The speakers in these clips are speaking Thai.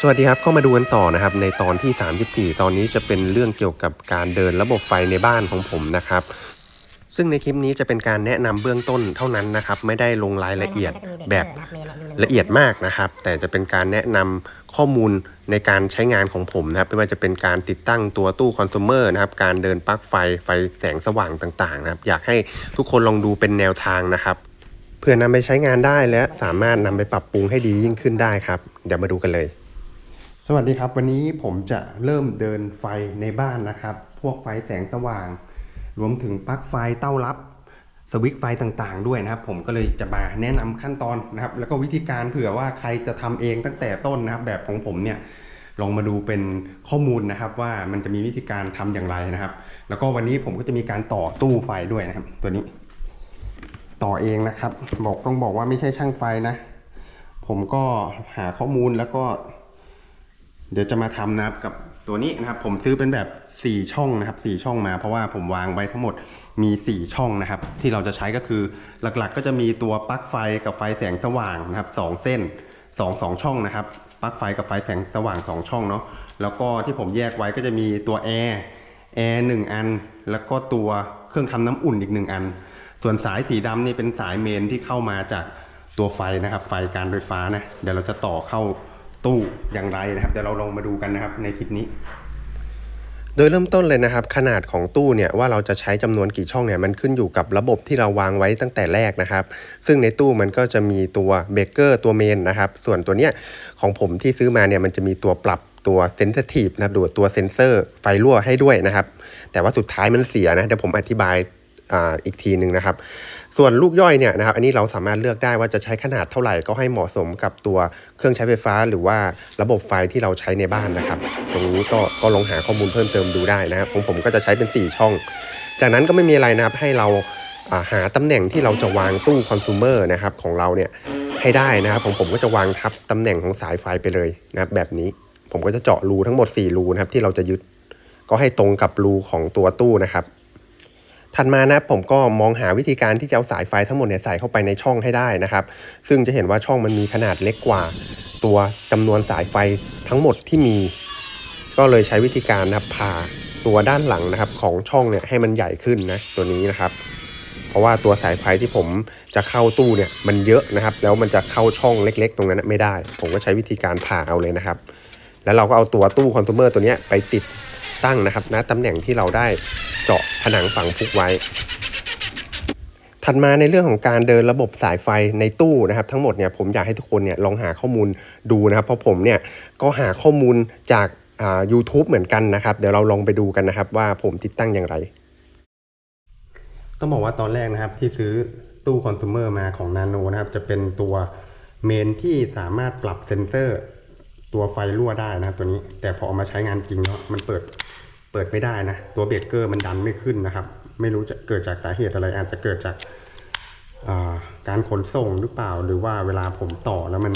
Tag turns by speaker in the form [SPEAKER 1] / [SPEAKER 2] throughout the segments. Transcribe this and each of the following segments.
[SPEAKER 1] สวัสดีครับก็มาดูกันต่อนะครับ ในตอนที่ 34 ตอนนี้จะเป็นเรื่องเกี่ยวกับการเดินระบบไฟในบ้านของผมนะครับ ซึ่งในคลิปนี้จะเป็นการแนะนำเบื้องต้นเท่านั้นนะครับ ไม่ได้ลงรายละเอียดแบบละเอียดมากนะครับ แต่จะเป็นการแนะนำข้อมูลในการใช้งานของผมนะครับไม่ว่าจะเป็นการติดตั้งตัวตู้คอน sumer นะครับ การเดินปลั๊กไฟไฟแสงสว่างต่างๆนะครับ อยากให้ทุกคนลองดูเป็นแนวทางนะครับเพื่อนำไปใช้งานได้และสามารถนำไปปรับปรุงให้ดียิ่งขึ้นได้ครับ เดี๋ยวมาดูกันเลย สวัสดีครับ วันนี้ผมจะเริ่มเดินไฟในบ้านนะครับ พวกไฟแสงสว่าง รวมถึงปลั๊กไฟเต้ารับสวิตช์ไฟต่างๆ ด้วยนะครับ ผมก็เลยจะมาแนะนำขั้นตอนนะครับ แล้วก็วิธีการเผื่อว่าใครจะทำเองตั้งแต่ต้นนะครับ แบบของผมเนี่ยลองมาดูเป็นข้อมูลนะครับ ว่ามันจะมีวิธีการทำอย่างไรนะครับ แล้วก็วันนี้ผมก็จะมีการต่อตู้ไฟด้วยนะครับ ตัวนี้ ต่อเองนะครับ บอกต้องบอกว่าไม่ใช่ช่างไฟนะ ผมก็หาข้อมูลแล้วก็ เดี๋ยวจะมาทำนะครับกับตัวนี้นะครับ ผมซื้อเป็นแบบ 4 ช่องนะครับ 4 ช่องมา เพราะว่าผมวางไว้ทั้งหมดมี 4 ช่องนะครับ ที่เราจะใช้ก็คือหลักๆ ก็จะมีตัวปลั๊กไฟกับไฟแสงสว่างนะครับสองเส้น 2 2 ช่องนะครับปลั๊กไฟกับไฟแสงสว่าง 2 ช่องเนาะแล้วก็ที่ผมแยกไว้ก็จะมีตัวแอร์แอร์หนึ่งอัน แล้วก็ตัวเครื่องทำน้ำอุ่นอีกหนึ่งอัน ส่วนสายสีดำนี่เป็นสายเมนที่เข้ามาจากตัวไฟนะครับ ไฟการไฟฟ้านะ เดี๋ยวเราจะต่อเข้า ตู้อย่างไรนะครับเดี๋ยวเราลองมาดูกันนะครับในคลิปนี้ โดยเริ่มต้นเลยนะครับ ขนาดของตู้เนี่ยว่าเราจะใช้จำนวนกี่ช่องเนี่ยมันขึ้นอยู่กับระบบที่เราวางไว้ตั้งแต่แรกนะครับ ซึ่งในตู้มันก็จะมีตัวเบเกอร์ตัวเมนนะครับ ส่วนตัวเนี้ยของผมที่ซื้อมาเนี่ยมันจะมีตัวปรับตัวเซน i ทีฟนะครับหรือตัวเซนเซอร์ไฟรั่วให้ด้วยนะครับ แต่ว่าสุดท้ายมันเสียนะเดี๋ยวผมอธิบายอ่าอีกทีหนึ่งนะครับ ส่วนลูกย่อยเนี่ยนะครับอันนี้เราสามารถเลือกได้ว่าจะใช้ขนาดเท่าไหร่ก็ให้เหมาะสมกับตัวเครื่องใช้ไฟฟ้า หรือว่าระบบไฟที่เราใช้ในบ้านนะครับ ตรงนี้ก็ก็ลองหาข้อมูลเพิ่มเติมดูได้นะครับของผมก็จะใช้เป็น 4 ช่อง จากนั้นก็ไม่มีอะไรนะครับให้เราหาตำแหน่งที่เราจะวางตู้คอน sumer นะครับของเราเนี่ยให้ได้นะครับของผมก็จะวางทับตำแหน่งของสายไฟไปเลยนะครับแบบนี้ผมก็จะเจาะรูทั้งหมด 4 รูนะครับที่เราจะยึดก็ให้ตรงกับรูของตัวตู้นะครับ ถัดมานะผมก็มองหาวิธีการที่จะเอาสายไฟทั้งหมดเนี่ยใส่เข้าไปในช่องให้ได้นะครับ ซึ่งจะเห็นว่าช่องมันมีขนาดเล็กกว่า ตัวจำนวนสายไฟทั้งหมดที่มี ก็เลยใช้วิธีการนะผ่าตัวด้านหลังนะครับ ของช่องเนี่ยให้มันใหญ่ขึ้นนะตัวนี้นะครับ เพราะว่าตัวสายไฟที่ผมจะเข้าตู้เนี่ยมันเยอะนะครับ แล้วมันจะเข้าช่องเล็ก ๆ ตรงนั้นไม่ได้ ผมก็ใช้วิธีการผ่าเอาเลยนะครับ แล้วเราก็เอาตัวตู้คอน sumer ตัวเนี้ยไปติดตั้งนะครับณตำแหน่งที่เราได้ เจาะผนังฝังพุกไว้ ถัดมาในเรื่องของการเดินระบบสายไฟในตู้นะครับ ทั้งหมดเนี่ยผมอยากให้ทุกคนเนี่ยลองหาข้อมูลดูนะครับ เพราะผมเนี่ยก็หาข้อมูลจากอ่า YouTube เหมือนกันนะครับ เดี๋ยวเราลองไปดูกันนะครับ ว่าผมติดตั้งอย่างไรต้องบอกว่าตอนแรกนะครับที่ซื้อตู้คอน sumer มาของนาโนนะครับ จะเป็นตัวเมนที่สามารถปรับเซนเซอร์ ตัวไฟรั่วได้นะครับตัวนี้ แต่พอเอามาใช้งานจริงแล้วมันเปิด เปิดไม่ได้นะ ตัวเบรกเกอร์มันดันไม่ขึ้นนะครับ ไม่รู้จะเกิดจากสาเหตุอะไร อาจจะเกิดจากาการขนส่งหรือเปล่า หรือว่าเวลาผมต่อแล้วมัน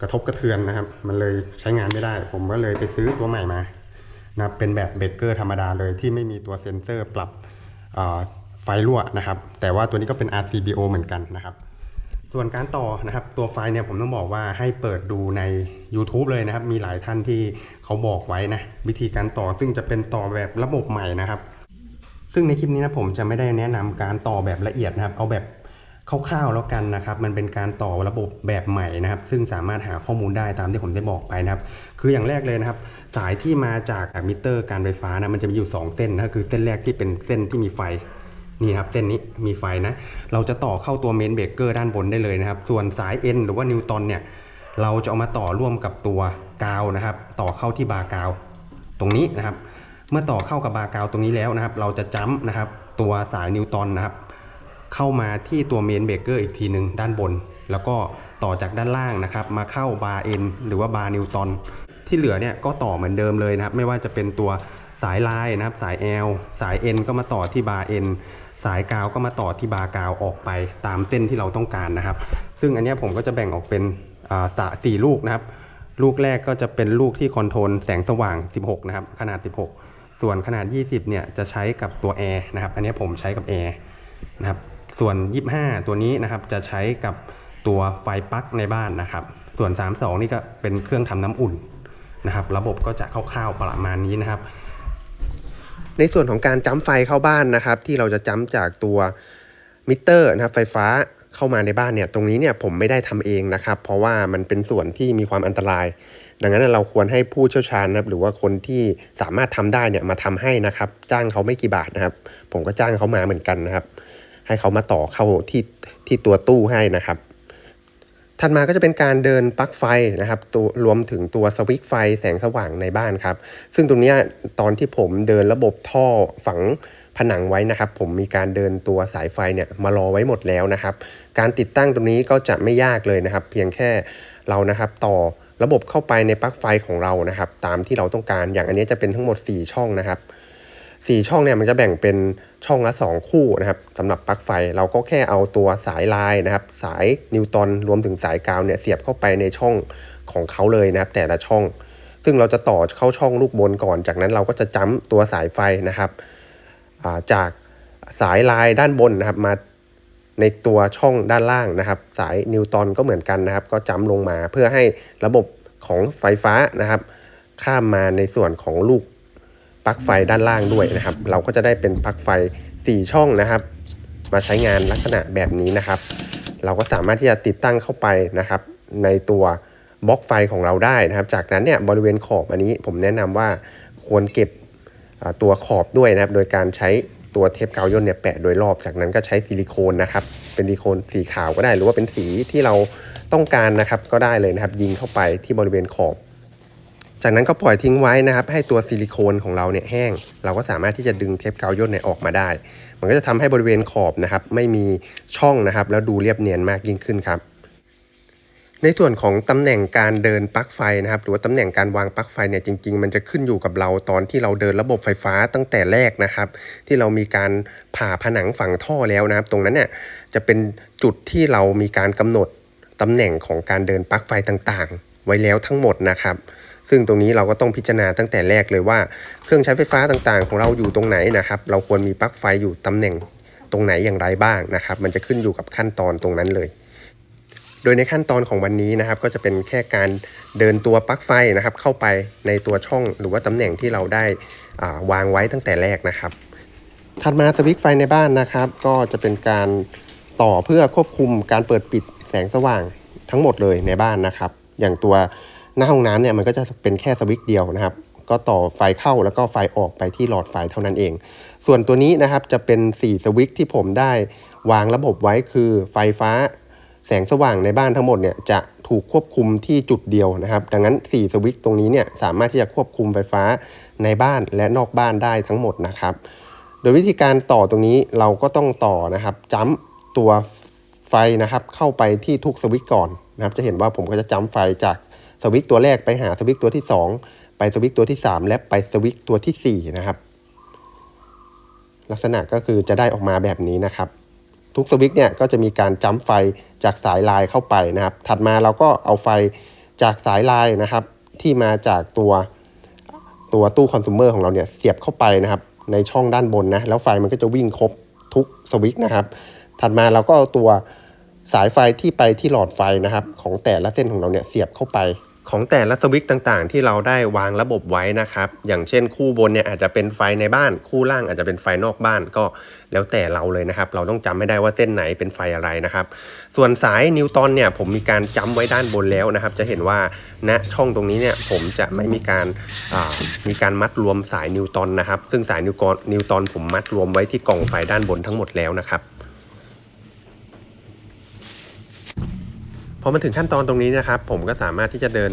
[SPEAKER 1] กระทบกระเทือนนะครับ มันเลยใช้งานไม่ได้ ผมก็เลยไปซื้อตัวใหม่มานะเป็นแบบเบรกเกอร์ธรรมดาเลยที่ไม่มีตัวเซ็นเซอร์ปรับไฟรั่วนะครับ แต่ว่าตัวนี้ก็เป็น RCBO เหมือนกันนะครับ ส่วนการต่อนะครับตัวไฟล์เนี่ยผมต้องบอกว่าให้เปิดดูใน YouTube เลยนะครับ มีหลายท่านที่เขาบอกไว้นะ วิธีการต่อซึ่งจะเป็นต่อแบบระบบใหม่นะครับ ซึ่งในคลิปนี้นะผมจะไม่ได้แนะนำการต่อแบบละเอียดนะครับ เอาแบบคร่าวๆแล้วกันนะครับ มันเป็นการต่อระบบแบบใหม่นะครับ ซึ่งสามารถหาข้อมูลได้ตามที่ผมได้บอกไปนะครับ คืออย่างแรกเลยนะครับ สายที่มาจากมิเตอร์การไฟฟ้านะมันจะมีอยู่ 2 เส้นนะคือเส้นแรกที่เป็นเส้นที่มีไฟ นี่ครับเส้นนี้มีไฟนะ เราจะต่อเข้าตัวเมนเบรกเกอร์ด้านบนได้เลยนะครับ ส่วนสาย N หรือว่านิวตันเนี่ย เราจะเอามาต่อร่วมกับตัวกาวนะครับ ต่อเข้าที่บาร์กาว ตรงนี้นะครับ เมื่อต่อเข้ากับบาร์กาวตรงนี้แล้วนะครับ เราจะจัมนะครับ ตัวสายนิวตันนะครับ เข้ามาที่ตัวเมนเบรกเกอร์อีกทีหนึ่งด้านบน แล้วก็ต่อจากด้านล่างนะครับ มาเข้าบาร์เอ็นหรือว่าบาร์นิวตันที่เหลือเนี่ยก็ต่อเหมือนเดิมเลยนะครับ ไม่ว่าจะเป็นตัวสายลายนะครับ สาย L สาย N ก็มาต่อที่บาร์ N สายกาวก็มาต่อที่บาร์กาวออกไปตามเส้นที่เราต้องการนะครับ ซึ่งอันนี้ผมก็จะแบ่งออกเป็นสะสี่ลูกนะครับ ลูกแรกก็จะเป็นลูกที่คอนโทรลแสงสว่าง 16 นะครับ ขนาด 16 ส่วนขนาด 20 เนี่ยจะใช้กับตัวแอร์นะครับ อันนี้ผมใช้กับแอร์นะครับ ส่วน 25 ตัวนี้นะครับจะใช้กับตัวไฟปลั๊กในบ้านนะครับ ส่วน 32 นี่ก็เป็นเครื่องทำน้ำอุ่น
[SPEAKER 2] นะครับ ระบบก็จะคร่าวๆประมาณนี้นะครับ ในส่วนของการจ้ำไฟเข้าบ้านนะครับ ที่เราจะจ้ำจากตัวมิเตอร์นะครับไฟฟ้าเข้ามาในบ้านเนี่ยตรงนี้เนี่ยผมไม่ได้ทำเองนะครับ เพราะว่ามันเป็นส่วนที่มีความอันตราย ดังนั้นเราควรให้ผู้เชี่ยวชาญนะครับหรือว่าคนที่สามารถทำได้เนี่ยมาทำให้นะครับ จ้างเขาไม่กี่บาทนะครับ ผมก็จ้างเขามาเหมือนกันนะครับ ให้เขามาต่อเข้าที่ที่ตัวตู้ให้นะครับ ถัดมาก็จะเป็นการเดินปลั๊กไฟนะครับตัวรวมถึงตัวสวิตช์ไฟแสงสว่างในบ้านครับ ซึ่งตรงนี้ตอนที่ผมเดินระบบท่อฝังผนังไว้นะครับ ผมมีการเดินตัวสายไฟเนี่ยมารอไว้หมดแล้วนะครับ การติดตั้งตรงนี้ก็จะไม่ยากเลยนะครับ เพียงแค่เรานะครับต่อระบบเข้าไปในปลั๊กไฟของเรานะครับ ตามที่เราต้องการอย่างอันนี้จะเป็นทั้งหมด 4 ช่องนะครับ สี่ช่องเนี่ยมันจะแบ่งเป็นช่องละ 2 คู่นะครับสำหรับปลั๊กไฟเราก็แค่เอาตัวสายลายนะครับ สายนิวตันรวมถึงสายกาวเนี่ยเสียบเข้าไปในช่องของเขาเลยนะครับ แต่ละช่อง ซึ่งเราจะต่อเข้าช่องลูกบนก่อน จากนั้นเราก็จะจ้ำตัวสายไฟนะครับาจากสายลายด้านบนนะครับมาในตัวช่องด้านล่างนะครับ สายนิวตันก็เหมือนกันนะครับ ก็จ้ำลงมาเพื่อให้ระบบของไฟฟ้านะครับ ข้ามมาในส่วนของลูก ลั๊กไฟด้านล่างด้วยนะครับ เราก็จะได้เป็นปลั๊กไฟ 4 ช่องนะครับ มาใช้งานลักษณะแบบนี้นะครับ เราก็สามารถที่จะติดตั้งเข้าไปนะครับ ในตัวบล็อกไฟของเราได้นะครับ จากนั้นเนี่ยบริเวณขอบอันนี้ผมแนะนำว่าควรเก็บตัวขอบด้วยนะครับ โดยการใช้ตัวเทปกาวย่นเนี่ยแปะโดยรอบ จากนั้นก็ใช้ซิลิโคนนะครับ เป็นซิลิโคนสีขาวก็ได้ หรือว่าเป็นสีที่เราต้องการนะครับก็ได้เลยนะครับ ยิงเข้าไปที่บริเวณขอบ จากนั้นก็ปล่อยทิ้งไว้นะครับ ให้ตัวซิลิโคนของเราเนี่ยแห้ง เราก็สามารถที่จะดึงเทปกาวย่นเนี่ยออกมาได้ มันก็จะทำให้บริเวณขอบนะครับ ไม่มีช่องนะครับ แล้วดูเรียบเนียนมากยิ่งขึ้นครับ ในส่วนของตำแหน่งการเดินปลั๊กไฟนะครับ หรือว่าตำแหน่งการวางปลั๊กไฟเนี่ยจริง ๆ มันจะขึ้นอยู่กับเราตอนที่เราเดินระบบไฟฟ้าตั้งแต่แรกนะครับ ที่เรามีการผ่าผนังฝังท่อแล้วนะครับ ตรงนั้นเนี่ยจะเป็นจุดที่เรามีการกำหนดตำแหน่งของการเดินปลั๊กไฟต่างๆ ไว้แล้วทั้งหมดนะครับ ซึ่งตรงนี้เราก็ต้องพิจารณาตั้งแต่แรกเลยว่า เครื่องใช้ไฟฟ้าต่างๆ ของเราอยู่ตรงไหนนะครับ เราควรมีปลั๊กไฟอยู่ตำแหน่งตรงไหนอย่างไรบ้างนะครับ มันจะขึ้นอยู่กับขั้นตอนตรงนั้นเลย โดยในขั้นตอนของวันนี้นะครับ ก็จะเป็นแค่การเดินตัวปลั๊กไฟนะครับ เข้าไปในตัวช่องหรือว่าตำแหน่งที่เราได้าวางไว้ตั้งแต่แรกนะครับ ถัดมาสวิตช์ไฟในบ้านนะครับ ก็จะเป็นการต่อเพื่อควบคุมการเปิดปิดแสงสว่างทั้งหมดเลยในบ้านนะครับ อย่างตัว หน้าห้องน้ำเนี่ยมันก็จะเป็นแค่สวิตช์เดียวนะครับ ก็ต่อไฟเข้าแล้วก็ไฟออกไปที่หลอดไฟเท่านั้นเอง ส่วนตัวนี้นะครับจะเป็น 4 สวิตช์ที่ผมได้วางระบบไว้คือไฟฟ้าแสงสว่างในบ้านทั้งหมดเนี่ยจะถูกควบคุมที่จุดเดียวนะครับ ดังนั้น 4 สวิตช์ตรงนี้เนี่ยสามารถที่จะควบคุมไฟฟ้าในบ้านและนอกบ้านได้ทั้งหมดนะครับ โดยวิธีการต่อตรงนี้เราก็ต้องต่อนะครับจ้ำตัวไฟนะครับเข้าไปที่ทุกสวิตช์ก่อนนะครับ จะเห็นว่าผมก็จะจ้ำไฟจาก สวิตตัวแรกไปหาสวิตตัวที่ 2 ไปสวิตตัวที่ 3 และไปสวิตตัวทีสี่ 4 นะครับ ลักษณะก็คือจะได้ออกมาแบบนี้นะครับ ทุกสวิตเนี่ยก็จะมีการจ้ำไฟจากสายลายเข้าไปนะครับ ถัดมาเราก็เอาไฟจากสายลายนะครับ ที่มาจากตัวตัวตู้คอน sumer ของเราเนี่ยเสียบเข้าไปนะครับ ในช่องด้านบนนะแล้วไฟมันก็จะวิ่งครบทุกสวิตนะครับ ถัดมาเราก็เอาตัวสายไฟที่ไปที่หลอดไฟนะครับ ของแต่ละเส้นของเราเนี่ยเสียบเข้าไป ของแต่ละสวิตช์ต่างๆ ที่เราได้วางระบบไว้นะครับ อย่างเช่นคู่บนเนี่ยอาจจะเป็นไฟในบ้าน คู่ล่างอาจจะเป็นไฟนอกบ้านก็แล้วแต่เราเลยนะครับ เราต้องจำไม่ได้ว่าเส้นไหนเป็นไฟอะไรนะครับ ส่วนสายนิวตันเนี่ยผมมีการจำไว้ด้านบนแล้วนะครับ จะเห็นว่าณช่องตรงนี้เนี่ยผมจะไม่มีการมีการมัดรวมสายนิวตันนะครับ ซึ่งสายนิวกรนิวตันผมมัดรวมไว้ที่กล่องไฟด้านบนทั้งหมดแล้วนะครับ พอมาถึงขั้นตอนตรงนี้นะครับ ผมก็สามารถที่จะเดิน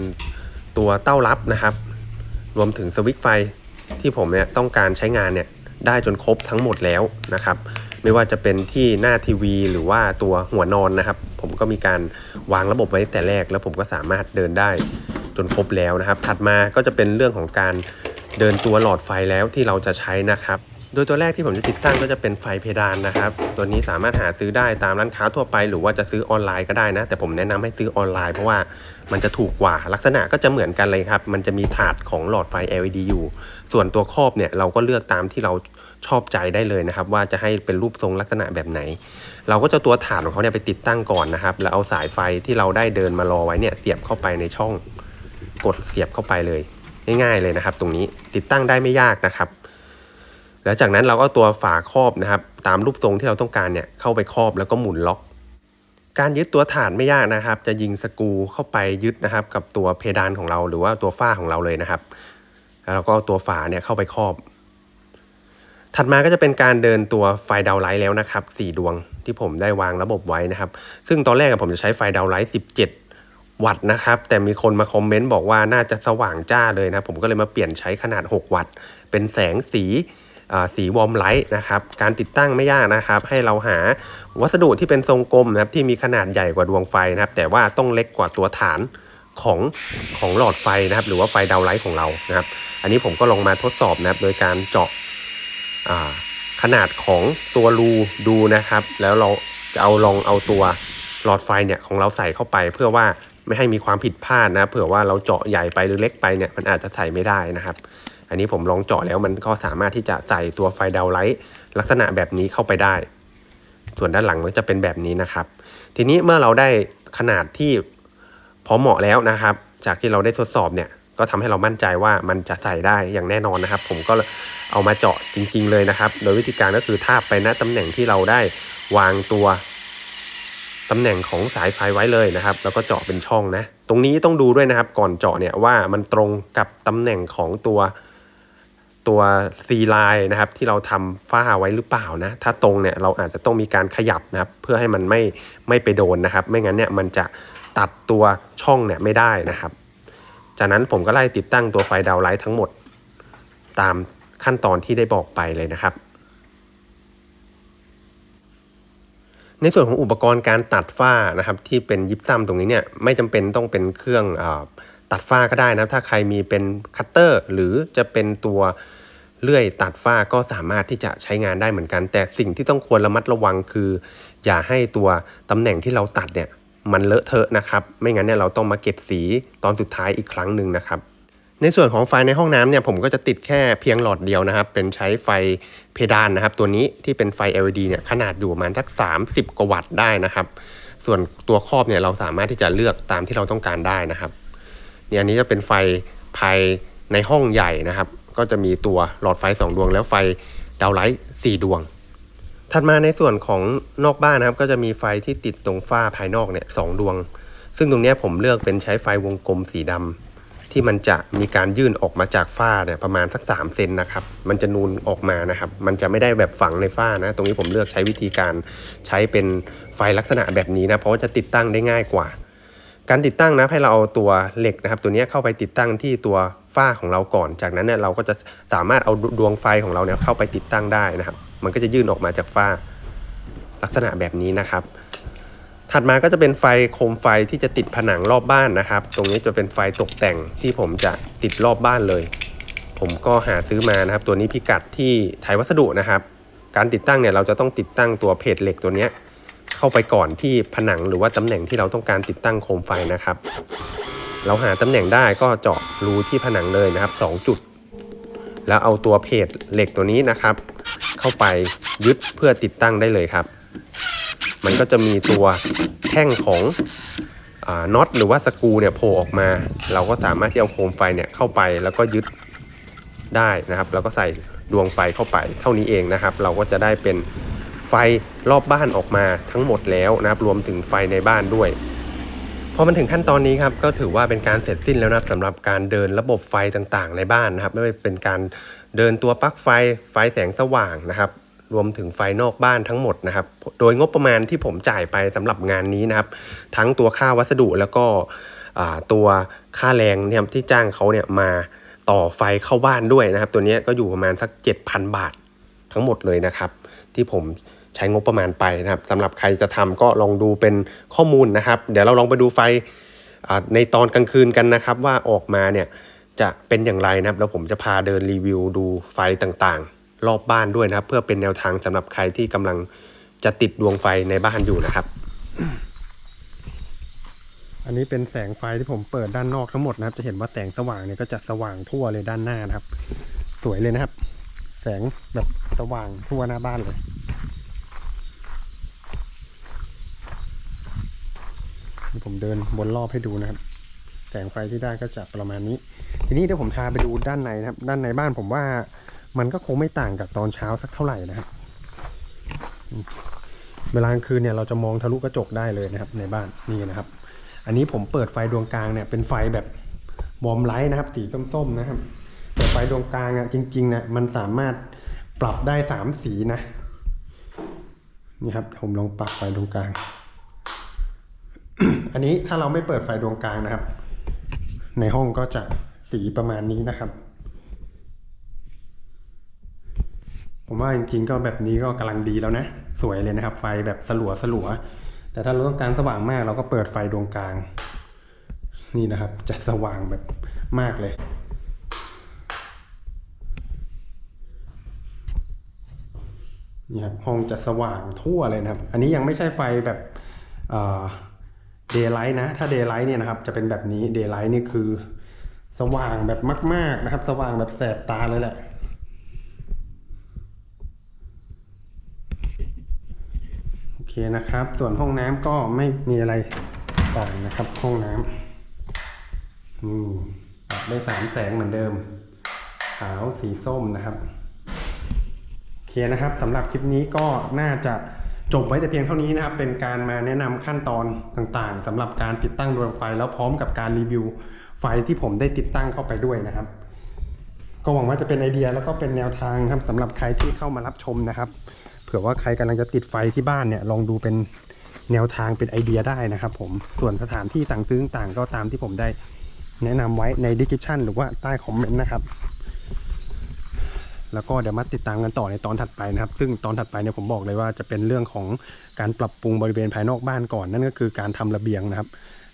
[SPEAKER 2] ตัวเต้ารับนะครับ รวมถึงสวิตช์ไฟที่ผมเนี่ยต้องการใช้งานเนี่ยได้จนครบทั้งหมดแล้วนะครับ ไม่ว่าจะเป็นที่หน้าทีวี หรือว่าตัวหัวนอนนะครับ ผมก็มีการวางระบบไว้แต่แรก แล้วผมก็สามารถเดินได้จนครบแล้วนะครับ ถัดมาก็จะเป็นเรื่องของการเดินตัวหลอดไฟแล้วที่เราจะใช้นะครับ โดยตัวแรกที่ผมจะติดตั้งก็จะเป็นไฟเพดานนะครับ ตัวนี้สามารถหาซื้อได้ตามร้านค้าทั่วไปหรือว่าจะซื้อออนไลน์ก็ได้นะ แต่ผมแนะนำให้ซื้อออนไลน์เพราะว่ามันจะถูกกว่าลักษณะก็จะเหมือนกันเลยครับ มันจะมีถาดของหลอดไฟ LED อยู่ ส่วนตัวครอบเนี่ยเราก็เลือกตามที่เราชอบใจได้เลยนะครับ ว่าจะให้เป็นรูปทรงลักษณะแบบไหน เราก็จะตัวถาดของเขาเนี่ยไปติดตั้งก่อนนะครับ แล้วเอาสายไฟที่เราได้เดินมารอไว้เนี่ยเสียบเข้าไปในช่อง กดเสียบเข้าไปเลย ง่ายๆเลยนะครับ ตรงนี้ติดตั้งได้ไม่ยากนะครับ แล้วจากนั้นเราก็ตัวฝาครอบนะครับ ตามรูปทรงที่เราต้องการเนี่ยเข้าไปครอบแล้วก็หมุนล็อก การยึดตัวฐานไม่ยากนะครับ จะยิงสกูเข้าไปยึดนะครับ กับตัวเพดานของเราหรือว่าตัวฝ้าของเราเลยนะครับ แล้วเราก็เอาตัวฝาเนี่ยเข้าไปครอบ ถัดมาก็จะเป็นการเดินตัวไฟดาวไลท์แล้วนะครับสี่ดวงที่ผมได้วางระบบไว้นะครับ ซึ่งตอนแรกผมจะใช้ไฟดาวไลท์17วัตต์นะครับแต่มีคนมาคอมเมนต์บอกว่าน่าจะสว่างจ้าเลยนะ ผมก็เลยมาเปลี่ยนใช้ขนาด 6 วัตต์ เป็นแสงสี สีวอร์มไลท์นะครับ การติดตั้งไม่ยากนะครับ ให้เราหาวัสดุที่เป็นทรงกลมนะครับที่มีขนาดใหญ่กว่าดวงไฟนะครับ แต่ว่าต้องเล็กกว่าตัวฐานของของหลอดไฟนะครับ หรือว่าไฟดาวไลท์ของเรานะครับ อันนี้ผมก็ลองมาทดสอบนะครับ โดยการเจาะขนาดของตัวรูดูนะครับ แล้วเราจะเอาลองเอาตัวหลอดไฟเนี่ยของเราใส่เข้าไปเพื่อว่าไม่ให้มีความผิดพลาดนะเผื่อว่าเราเจาะใหญ่ไปหรือเล็กไปเนี่ยมันอาจจะใส่ไม่ได้นะครับ อันนี้ผมลองเจาะแล้วมันก็สามารถที่จะใส่ตัวไฟดาวไลท์ลักษณะแบบนี้เข้าไปได้ ส่วนด้านหลังมันจะเป็นแบบนี้นะครับ ทีนี้เมื่อเราได้ขนาดที่พอเหมาะแล้วนะครับ จากที่เราได้ทดสอบเนี่ยก็ทำให้เรามั่นใจว่ามันจะใส่ได้อย่างแน่นอนนะครับ ผมก็เอามาเจาะจริง ๆ เลยนะครับ โดยวิธีการก็คือทาบไปณตำแหน่งที่เราได้วางตัวตำแหน่งของสายไฟไว้เลยนะครับ แล้วก็เจาะเป็นช่องนะ ตรงนี้ต้องดูด้วยนะครับ ก่อนเจาะเนี่ยว่ามันตรงกับตำแหน่งของตัว ตัวซีไลน์นะครับที่เราทำฝ้าไว้หรือเปล่านะถ้าตรงเนี่ยเราอาจจะต้องมีการขยับนะครับเพื่อให้มันไม่ไม่ไปโดนนะครับ ไม่งั้นเนี่ยมันจะตัดตัวช่องเนี่ยไม่ได้นะครับ จากนั้นผมก็ไล่ติดตั้งตัวไฟดาวไลท์ทั้งหมด ตามขั้นตอนที่ได้บอกไปเลยนะครับในส่วนของอุปกรณ์การตัดฝ้านะครับที่เป็นยิปซัมตรงนี้เนี่ยไม่จำเป็นต้องเป็นเครื่องอตัดฝ้าก็ได้นะถ้าใครมีเป็นคัตเตอร์หรือจะเป็นตัว เลื่อยตัดฝ้าก็สามารถที่จะใช้งานได้เหมือนกัน แต่สิ่งที่ต้องควรระมัดระวังคือ อย่าให้ตัวตำแหน่งที่เราตัดเนี่ยมันเลอะเทอะนะครับ ไม่งั้นเนี่ยเราต้องมาเก็บสีตอนสุดท้ายอีกครั้งหนึ่งนะครับ ในส่วนของไฟในห้องน้ำเนี่ยผมก็จะติดแค่เพียงหลอดเดียวนะครับ เป็นใช้ไฟเพดานนะครับ ตัวนี้ที่เป็นไฟ LED เนี่ยขนาดอยู่ประมาณสัก 30 กว่าวัตต์ได้นะครับ ส่วนตัวครอบเนี่ยเราสามารถที่จะเลือกตามที่เราต้องการได้นะครับเนี่ยอันนี้จะเป็นไฟภายในห้องใหญ่นะครับ ก็จะมีตัวหลอดไฟ 2 ดวง แล้วไฟดาวไลท์4ดวง ถัดมาในส่วนของนอกบ้านนะครับ ก็จะมีไฟที่ติดตรงฝ้าภายนอกเนี่ยสองดวง ซึ่งตรงนี้ผมเลือกเป็นใช้ไฟวงกลมสีดำที่มันจะมีการยื่นออกมาจากฝ้าเนี่ยประมาณสัก3เซนนะครับ มันจะนูนออกมานะครับ มันจะไม่ได้แบบฝังในฝ้านะ ตรงนี้ผมเลือกใช้วิธีการใช้เป็นไฟลักษณะแบบนี้นะ เพราะว่าจะติดตั้งได้ง่ายกว่า การติดตั้งนะให้เราเอาตัวเหล็กนะครับ ตัวนี้เข้าไปติดตั้งที่ตัวฝ้าของเราก่อน จากนั้นเนี่ยเราก็จะสามารถเอาดวงไฟของเราเนี่ยเข้าไปติดตั้งได้นะครับ มันก็จะยื่นออกมาจากฝ้าลักษณะแบบนี้นะครับ ถัดมาก็จะเป็นไฟโคมไฟที่จะติดผนังรอบบ้านนะครับ ตรงนี้จะเป็นไฟตกแต่งที่ผมจะติดรอบบ้านเลย ผมก็หาซื้อมานะครับ ตัวนี้พิกัดที่ไทยวัสดุนะครับ การติดตั้งเนี่ยเราจะต้องติดตั้งตัวเพจเหล็กตัวเนี้ เข้าไปก่อนที่ผนังหรือว่าตำแหน่งที่เราต้องการติดตั้งโคมไฟนะครับ เราหาตำแหน่งได้ก็เจาะรูที่ผนังเลยนะครับ 2 จุด แล้วเอาตัวเพจเหล็กตัวนี้นะครับ เข้าไปยึดเพื่อติดตั้งได้เลยครับ มันก็จะมีตัวแท่งของอน็อตหรือว่าสกูเนี่ยโผล่ออกมา เราก็สามารถที่เอาโคมไฟเนี่ยเข้าไปแล้วก็ยึดได้นะครับ แล้วก็ใส่ดวงไฟเข้าไป เท่านี้เองนะครับ เราก็จะได้เป็น ไฟรอบบ้านออกมาทั้งหมดแล้วนะครับรวมถึงไฟในบ้านด้วยพอมันถึงขั้นตอนนี้ครับก็ถือว่าเป็นการเสร็จสิ้นแล้วนะครับสำหรับการเดินระบบไฟต่างๆ ในบ้านนะครับ ไม่ว่าเป็นการเดินตัวปลั๊กไฟไฟแสงสว่างนะครับ รวมถึงไฟนอกบ้านทั้งหมดนะครับ โดยงบประมาณที่ผมจ่ายไปสำหรับงานนี้นะครับ ทั้งตัวค่าวัสดุแล้วก็ตัวค่าแรงเนี่ยที่จ้างเขาเนี่ยมาต่อไฟเข้าบ้านด้วยนะครับ ตัวนี้ก็อยู่ประมาณสัก 7,000 บาททั้งหมดเลยนะครับ ที่ผม ใช้งบประมาณไปนะครับสำหรับใครจะทำก็ลองดูเป็นข้อมูลนะครับ เดี๋ยวเราลองไปดูไฟในตอนกลางคืนกันนะครับ ว่าออกมาเนี่ยจะเป็นอย่างไรนะครับ แล้วผมจะพาเดินรีวิวดูไฟต่างๆ รอบบ้านด้วยนะครับ เพื่อเป็นแนวทางสำหรับใครที่กำลังจะติดดวงไฟในบ้านอยู่นะครับ อันนี้เป็นแสงไฟที่ผมเปิดด้านนอกทั้งหมดนะครับ จะเห็นว่าแสงสว่างเนี่ยก็จะสว่างทั่วเลยด้านหน้านะครับ สวยเลยนะครับ แสงแบบสว่างทั่วหน้าบ้านเลย ผมเดินวนรอบให้ดูนะครับแส
[SPEAKER 1] งไฟที่ได้ก็จะประมาณนี้ ทีนี้เดี๋ยวผมพาไปดูด้านในนะครับ ด้านในบ้านผมว่ามันก็คงไม่ต่างกับตอนเช้าสักเท่าไหร่นะครับเวลากลางคืนเนี่ยเราจะมองทะลุกระจกได้เลยนะครับ ในบ้านนี่นะครับ อันนี้ผมเปิดไฟดวงกลางเนี่ยเป็นไฟแบบวอมไลท์นะครับสีส้มๆนะครับ แต่ไฟดวงกลางอะจริงๆนะมันสามารถปรับได้สามสีนะนี่ครับผมลองปรับไฟดวงกลาง อันนี้ถ้าเราไม่เปิดไฟดวงกลางนะครับ ในห้องก็จะสีประมาณนี้นะครับ ผมว่าจริงๆก็แบบนี้ก็กำลังดีแล้วนะ สวยเลยนะครับ ไฟแบบสลัวสลัวแต่ถ้าเราต้องการสว่างมากเราก็เปิดไฟดวงกลาง นี่นะครับ จะสว่างแบบมากเลยนี่ครับห้องจะสว่างทั่วเลยนะครับ อันนี้ยังไม่ใช่ไฟแบบ เดย์ไลท์นะ ถ้าเดย์ไลท์เนี่ยนะครับ จะเป็นแบบนี้เดย์ไลท์นี่คือ สว่างแบบมาก ๆนะครับ สว่างแบบแสบตาเลยแหละโอเคนะครับ ส่วนห้องน้ำก็ไม่มีอะไรต่างนะครับ ห้องน้ำอืมปรับได้สามแสงเหมือนเดิม ขาวสีส้มนะครับ โอเคนะครับสำหรับคลิปนี้ก็น่าจะ จบไว้แต่เพียงเท่านี้นะครับ เป็นการมาแนะนำขั้นตอนต่างๆสำหรับการติดตั้งดวงไฟแล้วพร้อมกับการรีวิวไฟที่ผมได้ติดตั้งเข้าไปด้วยนะครับ ก็หวังว่าจะเป็นไอเดียแล้วก็เป็นแนวทางครับสำหรับใครที่เข้ามารับชมนะครับ เผื่อว่าใครกำลังจะติดไฟที่บ้านเนี่ยลองดูเป็นแนวทางเป็นไอเดียได้นะครับ ผมส่วนสถานที่ต่างซื้อต่างๆก็ตามที่ผมได้แนะนำไว้ใน description หรือว่าใต้คอมเมนต์นะครับ แล้วก็เดี๋ยวมาติดตามกันต่อในตอนถัดไปนะครับ ซึ่งตอนถัดไปเนี่ยผมบอกเลยว่าจะเป็นเรื่องของการปรับปรุงบริเวณภายนอกบ้านก่อน นั่นก็คือการทำระเบียงนะครับ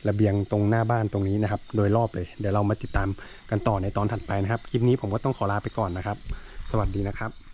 [SPEAKER 1] ระเบียงตรงหน้าบ้านตรงนี้นะครับ โดยรอบเลย เดี๋ยวเรามาติดตามกันต่อในตอนถัดไปนะครับ คลิปนี้ผมก็ต้องขอลาไปก่อนนะครับ สวัสดีนะครับ